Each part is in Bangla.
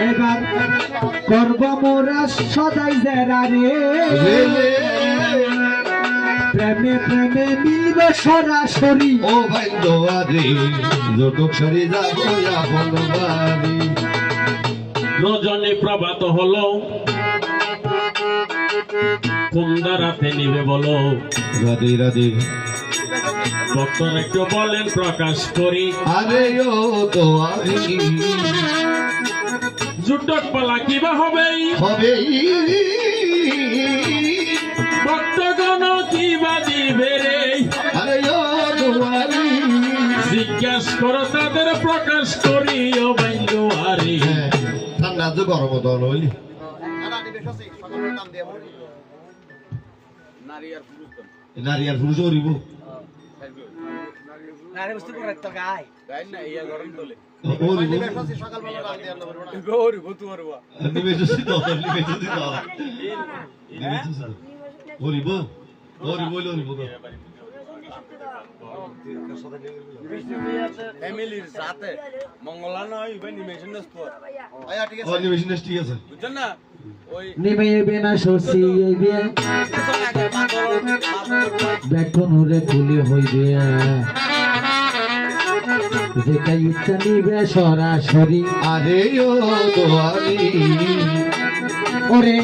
এবার করব মোরা সদাই জেরা রে। প্রেমে প্রেমে মিলবে সরাসরি। ও ভাই দোয়ারে জটক সারি যাব আপন বাড়ি। রজনী প্রভাত হলো। কুন্দা রাতে নিবে বলো। রাধে রাধে। ভক্তর একটু বলেন প্রকাশ করি। আরে ও দোয়ারি জুটক পালা কিবা হবে হবে ভক্তগণ কিবা দিবে রে। জিজ্ঞাস করো তাদের প্রকাশ করি ও বাইন্দুয়ারি হ্যাঁ, ঠান্ডা তো গরম নই নারী আর পুরুষ করিব আরে বুঝতে পারে তো গাই। নিবেশি তো নিবেশি তো নিবেশি তো করিব করিব করিব ফ্যামিলির সাথে মঙ্গলা নয় ইভেন নিমেশন স্পোর্ট ঠিক আছে বুঝছেন না এবে না শশী এবে কিছু আগে বাদল বাদল খুলি হইবে। যেটা ইচ্ছা নিবে সরাসরি আরে ও দোয়ারি ওরে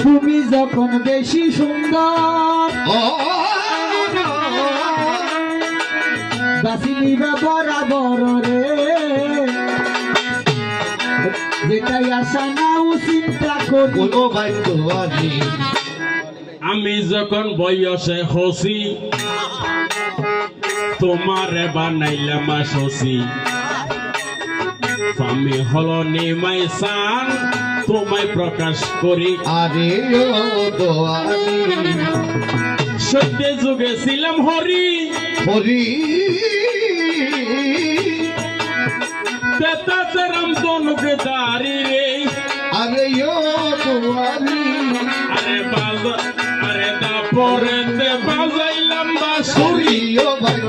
তুমি যখন বেশি সুন্দর বাসি নিবে বরাবর রে যেটাই আশা নাও চিন্তা করি কোনো ভাই দোয়ারি আমি যখন বয়সে হসি তোমারে বানাইলাম শশী। আমি হলো নিমাই সান তোমায় প্রকাশ করি। আরে সত্য যুগে ছিলাম হরি। হরি। রাম তনুকে দাঁড়ি রে। আরে ও দোয়ারি আরে বাজ আরে তারপরে বাজাইলাম বাসুরি হরি ও ভাই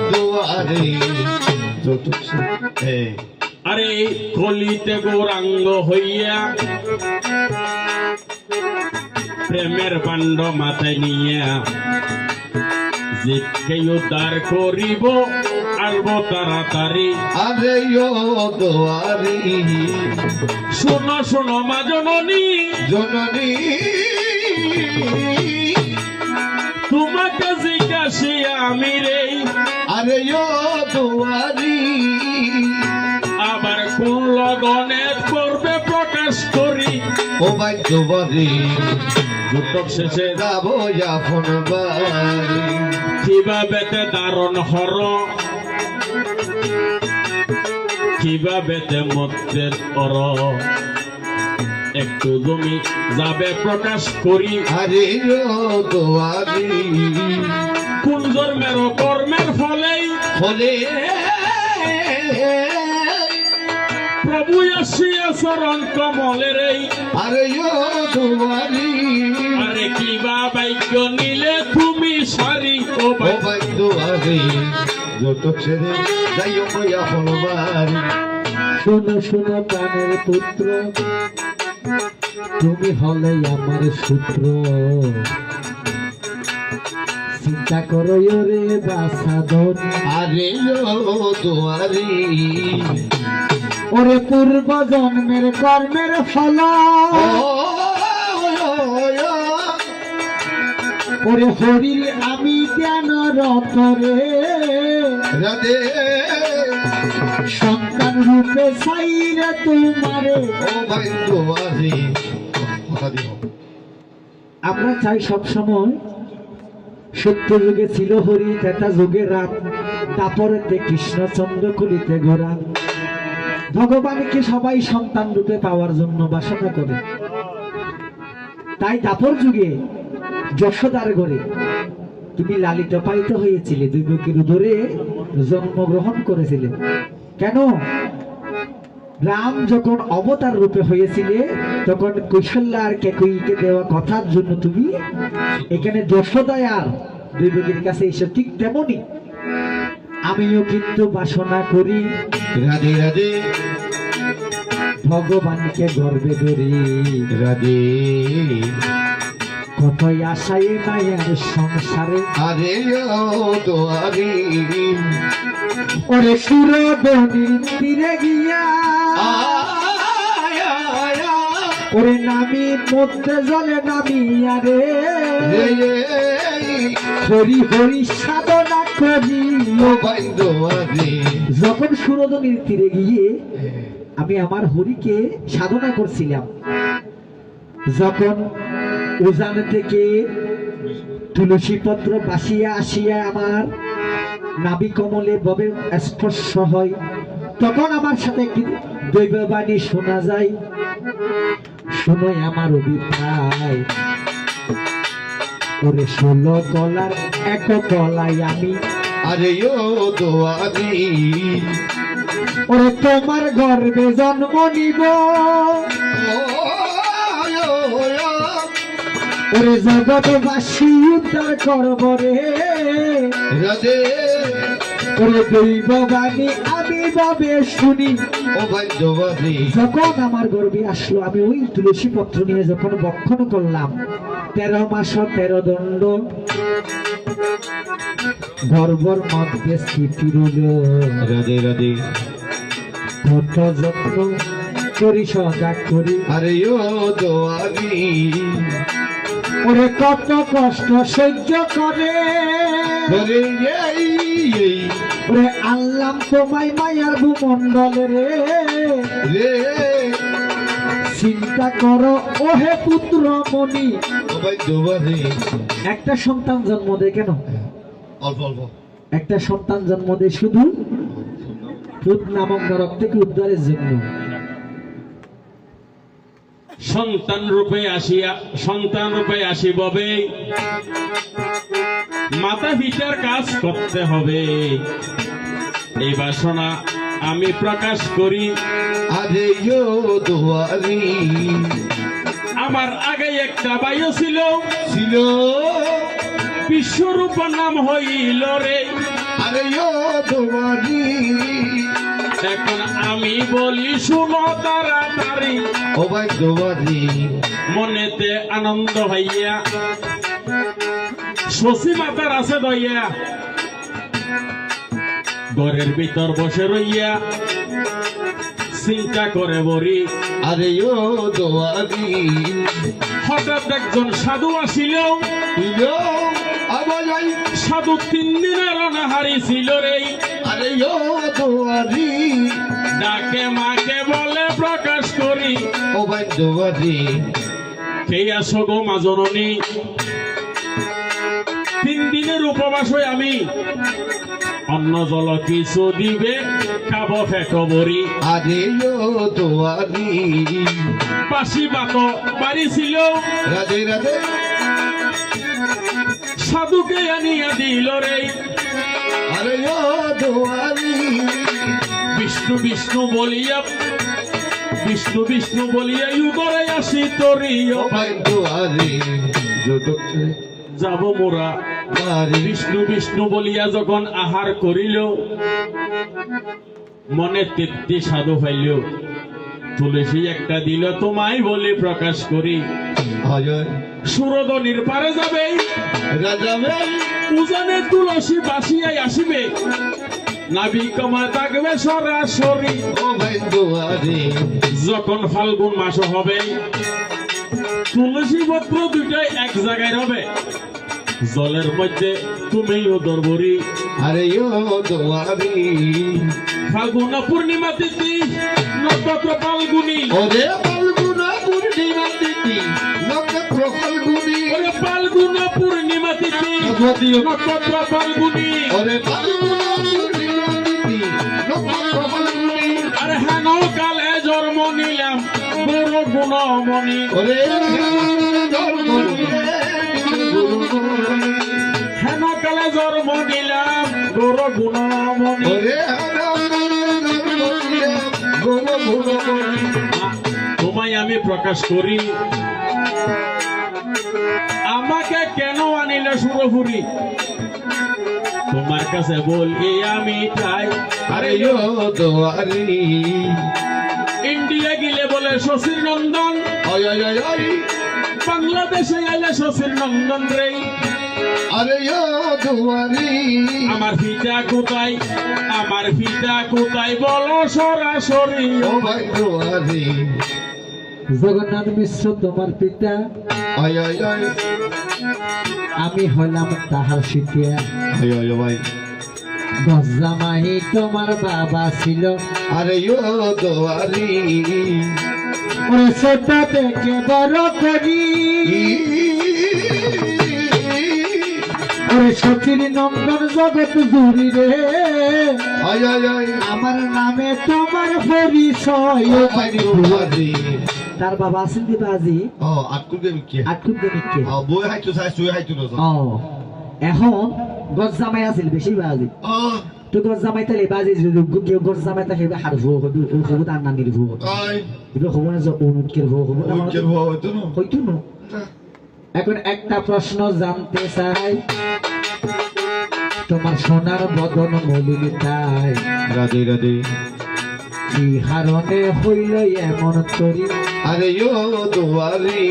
আরে কলিতে গৌরাঙ্গ হইয়া প্রেমের বাণ্ড মাথায় নিয়া জিতকে উদ্ধার করিব আসব তাড়াতাড়ি। আরে ও দোয়ারি শোনো শোনো মা জননী। জননী তোমাকে জিজ্ঞাসি আমি রে। আরে ও দোয়ারি। আবার কোন লগনে করবে প্রকাশ করি। ও ভাই যুদ্ধক শেষে যাব আপন বাড়ি কীভাবে তে দারণ হর। কীভাবে তে মধ্যের অর একটু জমি যাবে প্রকাশ করি। আরে দোয়ারি। কোন জন্মের ফলেই হলে প্রভু আসিয়া চরণ কমলের এই। আরে দোয়ারি আরে কিবা বাক্য নিলে তুমি সারি ও ভাই ভাই ছেড়ে যাইও বাড়ি শোনো শোনো প্রাণের পুত্র তুমি হলে আমার সূত্র চিন্তা করো রে বাসাদন আরে দোয়ারি। ওরে পূর্ব জন্মের কর্মের ফল ওরে হরির আমি জ্ঞান রত রে সন্তান রূপে সাইরে তোমারে। আমরা চাই সব সময় সত্য যুগে ছিল হরি, তেতা যুগে রাত তারপরেতে কৃষ্ণচন্দ্র কলিতে ঘোরা ভগবানকে সবাই সন্তান রূপে পাওয়ার জন্য বাসনা করে? তাই দাপর যুগে যশোদার ঘরে তুমি লালিত পালিত হয়েছিলে, দুই বুকের ধরে জন্মগ্রহণ করেছিলে। কেন? রাম যখন অবতার রূপে হয়েছিলে তখন কৌশল্যা আর কেকুইকে দেওয়া কথার জন্য তুমি এখানে যশোদায় আর দুই কাছে এসে ঠিক তেমনই আমিও কিন্তু বাসনা করি। রাধে রাধে। ভগবানকে গর্বে ধরি। রাধে। কতই আশাই মায়ের সংসারে। আরে ও দোয়ারি ওরে সুরবনির তীরে গিয়া ওরে নামি মধ্যে জলে নামিয়া রে। হরি হরি সাধনা করি যখন সুরদনির তীরে গিয়ে আমি আমার হরিকে সাধনা করছিলাম যখন উজান থেকে তুলসী পত্র বাসিয়া আসিয়া আমার নাবি কমলে ববে স্পর্শ হয় তখন আমার সাথে দৈববাণী শোনা যায়। শুনোই আমার অভিপ্রায়। ওরে ষোলো গলার এক গলায় আমি। আরে ও দোয়ারি ওরে তোমার গর্বে জন্ম নিব। ওরে জগৎবাসী উদ্ধার করব রে। রাধে ওরে আমি বাবে শুনি। ও ভাই যখন আমার গর্বে আসলো আমি ওই তুলসী পত্র নিয়ে যখন বক্ষণ করলাম তেরো মাস তেরো দণ্ড। গর্বর মধ্যে স্থিতি রইল রাধে রাধে। কত যত্ন করি সজাগ করি। আরে ও ওরে কত কষ্ট সহ্য করে। এই। এই ওরে আল্লাম তোমায় মায়ার ভূমণ্ডলে রে। রে। চিন্তা করো ওহে পুত্র মনি একটা সন্তান জন্ম দেয় কেন? অল্প অল্প। একটা সন্তান জন্ম দেয় শুধু? পুত নামক নরক থেকে উদ্ধারের জন্য। সন্তান রূপে আসিয়া সন্তান রূপে আসিববে। মাতা পিতার কাজ করতে হবে। এই বাসনা আমি প্রকাশ করি। আরে আমার আগে একটা বায়ু ছিল। ছিল। বিশ্বরূপ নাম হইল রে। আরে এখন আমি বলি শুনো তাড়াতাড়ি। ও ভাই দোয়ারি মনেতে আনন্দ হইয়া শশী মাতার আছে দইয়া। ঘরের ভিতর বসে রইয়া চিন্তা করে বরি আরে ও দোয়ারি হঠাৎ একজন সাধু আসিল সাধু তিন দিনের অনাহারি ছিল রে। আরে ও দোয়ারি ডাকে মাকে বলে প্রকাশ করি। ও ভাই দোয়ারি কে আসো গো মা জননী? তিন দিনের উপবাস হয়ে আমি। অন্ন জল কিছু দিবে খাব ফেক বরি আরে ও দোয়ারি। বাসি বাত বাড়ি ছিল রাধে রাধে। সাধুকে আনিয়া দিল রে। আরে দোয়ারি। বিষ্ণু বিষ্ণু বলিয়া বিষ্ণু বিষ্ণু বলিয়া ইউদরে আসি তরি ও ভাই যাব মোরা। বিষ্ণু বিষ্ণু বলিয়া যখন আহার করিল মনে তৃপ্তি সাধু পাইল তুলসী একটা দিল তোমায় বলে প্রকাশ করি। সুরদনির পারে যাবে। উজানে তুলসী বাসিয়াই আসিবে। থাকবে সরাসরি। যখন ফাল্গুন মাস হবে তুলসী পত্র দুইটাই এক জায়গায় হবে জলের মধ্যে তুমিও দরবরি। আরে ও দোয়ারি ফাল্গুন পূর্ণিমা তিথি নক্ষত্র ফাল্গুনি। ওরে ফাল্গুনা পূর্ণিমা তিথি নক্ষত্র ফাল্গুনি। ওরে ফাল্গুন পূর্ণিমা তিথি নক্ষত্র। ফাল্গুনি। ওরে ফাল্গুনা পূর্ণিমা তিথি নক্ষত্র ফাল্গুনি। আরে হেন কালে জন্ম নিলাম বড় গুণমণি ওরে গুণমণি। তোমায় আমি প্রকাশ করি। আমাকে কেন আনিলে সুরপুরি তোমার কাছে বলি আমি তাই আরে ইন্ডিয়া গিলে বলে শশীর নন্দন। বাংলাদেশে এলে শশীর নন্দন রে। আরে দুয়ারি। আমার পিতা কোথায়? আমার পিতা কোথায়? বলো সরাসরি। ও ভাই দুয়ারি। জগন্নাথ মিশ্র তোমার পিতা? আমি হলাম তাহার শিখিয়া। ভাই। তোমার বাবা ছিল। আরে দুয়ারি। ওরে ছোট থেকে বড় করি। ওরে সচির নন্দন জগৎ জুড়ি রে। আমার নামে তোমার পরিচয় তার বাবা আছেন বাজি? ও আটকুল কি আটকুট ও বই হাইতো সাই সুই হাইতো না ও এখন গজ জামাই আছিল বেশি বাজি। ও। তো গজ জামাই বাজি যদি কেউ গজ জামাই তাকে হার ভুয়ো হবি ও হবু তার নানির ভুয়ো এগুলো হব না যে অনুটকের ভুয়ো হব। না ওই কে হইতো না। হইতো না। এখন একটা প্রশ্ন জানতে চাই। তোমার সোনার বদন মলিনতায় রাধে রাধে। কি হারণে হইল এমন তরি? আরে ইয়ো দুয়ারি।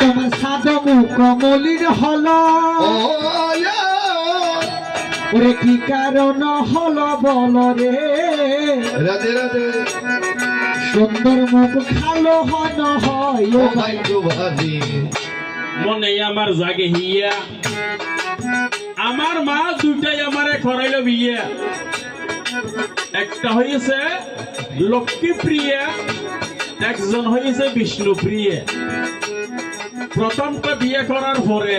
তোমার সাদ মুখ মলিন হল ওরে কি কারণ হল বল রে? রাধে রাধে। সুন্দর মুখ খালো হন হয় ও মনে আমার জাগে হিয়া। আমার মা দুইটাই আমারে খরাইল বিয়া। একটা হয়েছে লক্ষ্মী প্রিয়া, একজন হয়েছে বিষ্ণু প্রিয়া। প্রথমটা বিয়ে করার পরে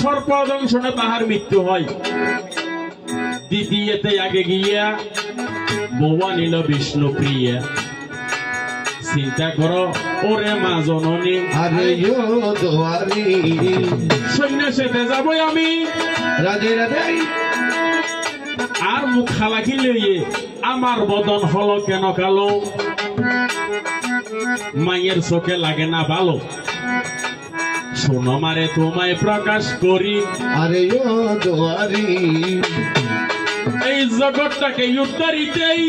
সর্পদংশনে তাহার মৃত্যু হয়। দ্বিতীয়তে আগে গিয়া বৌয়া নিল বিষ্ণু প্রিয়া। চিন্তা করো ওরে মা জননী। আরে ইয়ো দুয়ারি সন্ন্যাসীতে যাবই আমি। রাধে রাধে। আর মুখ খালাকি লইয়ে আমার বদন হলো কেন কালো? মায়ের চোখে লাগে না ভালো শোনো মারে তোমায় প্রকাশ করি। আরে ইয়ো দুয়ারি এই জগৎটাকে উত্তরিতেই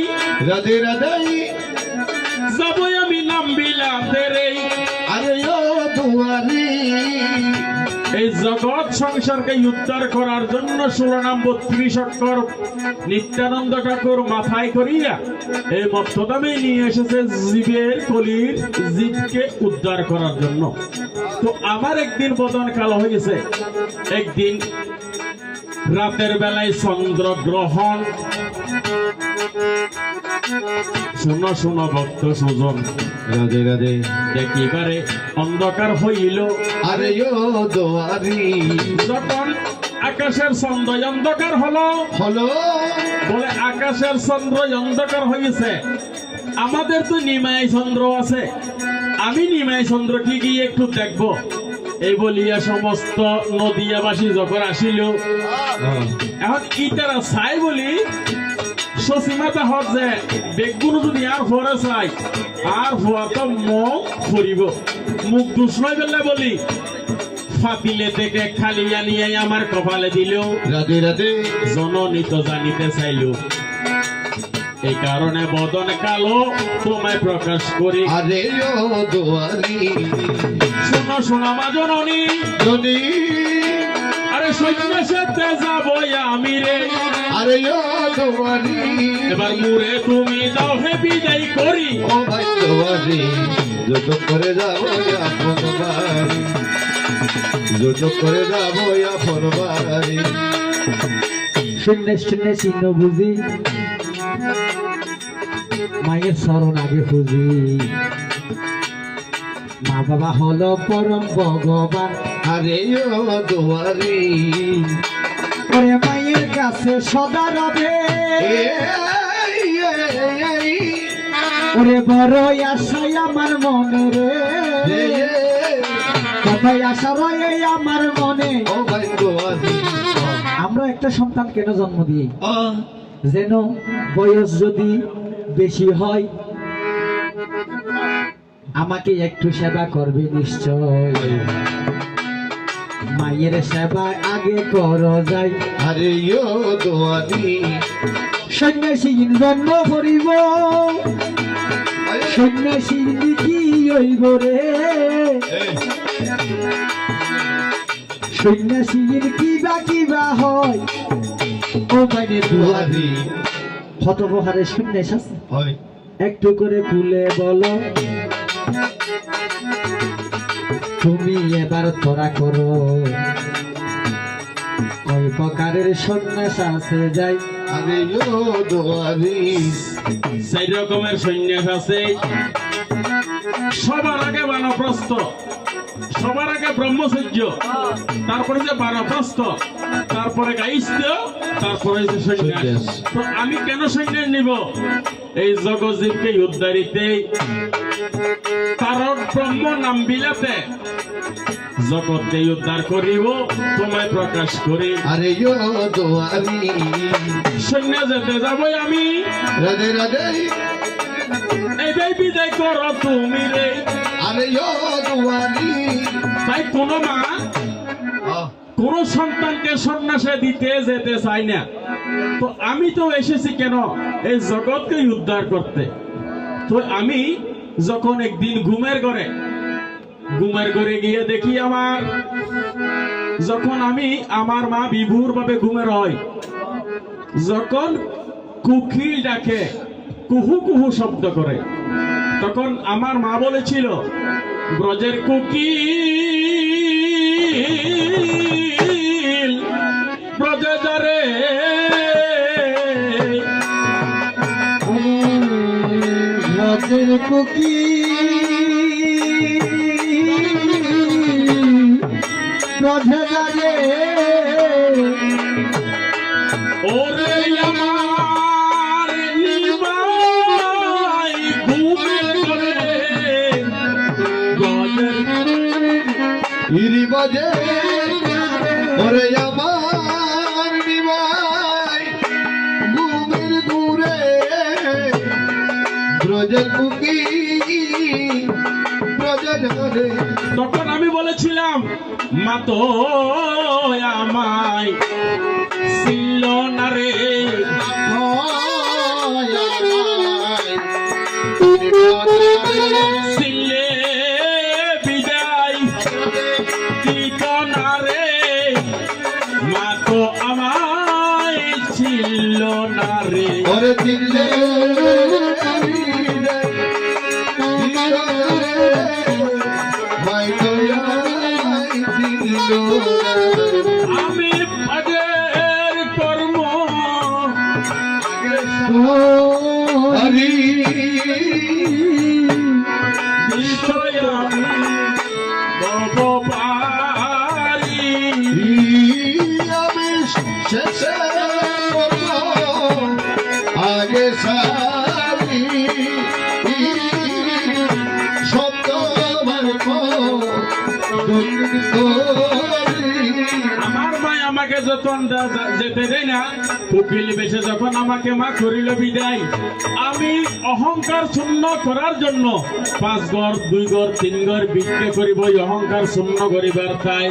রাধে রাধে। যাবই আমি নাম নিত্যানন্দ ঠাকুর মাথায় করিয়া এই মক্তদামে নিয়ে এসেছে জীবের কলির জীবকে উদ্ধার করার জন্য। তো আমার একদিন বদন কালো হয়েছে একদিন রাতের বেলায় চন্দ্র গ্রহণ শুনো শুনো ভক্ত সুজন। রাধে রাধে দেখিবারে অন্ধকার হইল। আরে দুয়ারি। যখন আকাশের চন্দ্র অন্ধকার হলো হলো। বলে আকাশের চন্দ্র অন্ধকার হয়েছে আমাদের তো নিমাই চন্দ্র আছে। আমি নিমাই চন্দ্রকে গিয়ে একটু দেখব? এই বলিয়া সমস্ত নদিয়াবাসী যখন আসিল এখন ইটারা চাই বলি সসীমাতা হত যে বেগুনো যদি আর ফরে চাই আর ফোয়া তো মুখ ফুরিব মুখ দুষ নয় বেলা বলি। ফাতিলে থেকে খালি আনিয়ে আমার কপালে দিল রাধে রাধে জননী তো জানিতে চাইল। এই কারণে বদন কালো তোমায় প্রকাশ করি আরে শোনো শোনো মা জননী। আরে সন্ন্যাসেতে যাব আমি রে এবার মুরে তুমি দাও হে বিদায় করি। ও ভাই যত করে যাব আপন বাড়ি। যত করে যাব আপন বাড়ি। শূন্য শূন্য চিহ্ন বুঝি। মায়ের স্মরণ আগে খুঁজি। মা বাবা হলো পরম ভগবান। আরে ইয়ো দুয়ারি। ওরে মায়ের কাছে সদা রবে। ওরে বড় আশাই আমার মনে রে। কথাই আশা রয়ে আমার মনে? আমরা একটা সন্তান কেন জন্ম দিই? যেন বয়স যদি বেশি হয়, আমাকে একটু সেবা করবে নিশ্চয়। মায়ের সেবায় আগে কর যাই। আরে সন্ন্যাসী জন্ম করিব। সন্ন্যাসী কি হইব রে। সন্ন্যাসীর কিবা কিবা হয়? ও মানে দুয়ারি হতবহারে সন্ন্যাস আছে। হয়। একটু করে খুলে বলো। তুমি এবার তোরা করো। ওই প্রকারের সন্ন্যাস আছে যাই। সেই রকমের সন্ন্যাস আছে। সবার আগে বানপ্রস্থ সবার আগে ব্রহ্মচর্য তারপরে যে বানপ্রস্থ তারপরে গাইস্ত তারপরে যে সন্ন্যাস। তো আমি কেন সন্ন্যাস নিব? এই জগজীবকে উদ্ধারিতে কারণ ব্রহ্ম নাম বিলাতে জগৎকে উদ্ধার করিব তোমায় প্রকাশ করি। আরে দোয়ারি সন্ন্যাস যেতে যাবই আমি। রাধে রাধে। এই বিদায় করো তুমি রে। তাই কোন মা কোন সন্তানকে সন্ন্যাসে দিতে যেতে চাই না। তো আমি তো এসেছি কেন? এই জগৎকে উদ্ধার করতে। তো আমি যখন একদিন ঘুমের ঘরে ঘুমের ঘরে গিয়ে দেখি আমার যখন আমি আমার মা বিভুর ভাবে ঘুমের হয় যখন কুকিল ডাকে কুহু কুহু শব্দ করে। তখন আমার মা বলেছিল ব্রজের কুকিল ব্রজেদারে রাতের কুকি তখন আমি বলেছিলাম মা তো আমায় ছিল না রে। আমাকে যখন যেতে দেয় না কুকিল বেশে যখন আমাকে মা করিল বিদায়, আমি অহংকার শূন্য করার জন্য পাঁচ ঘর দুই ঘর তিন ঘর বিক্রি করিব অহংকার শূন্য করিবার তাই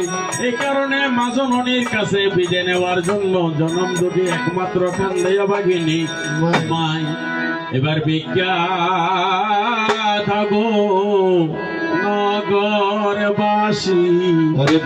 এই কারণে মাজননির কাছে বিদে নেওয়ার জন্য জনম যদি একমাত্র কান্দাইয়া বাগিনী মাই। এবার বিখ্যাত গো নগরবাসী। ওরে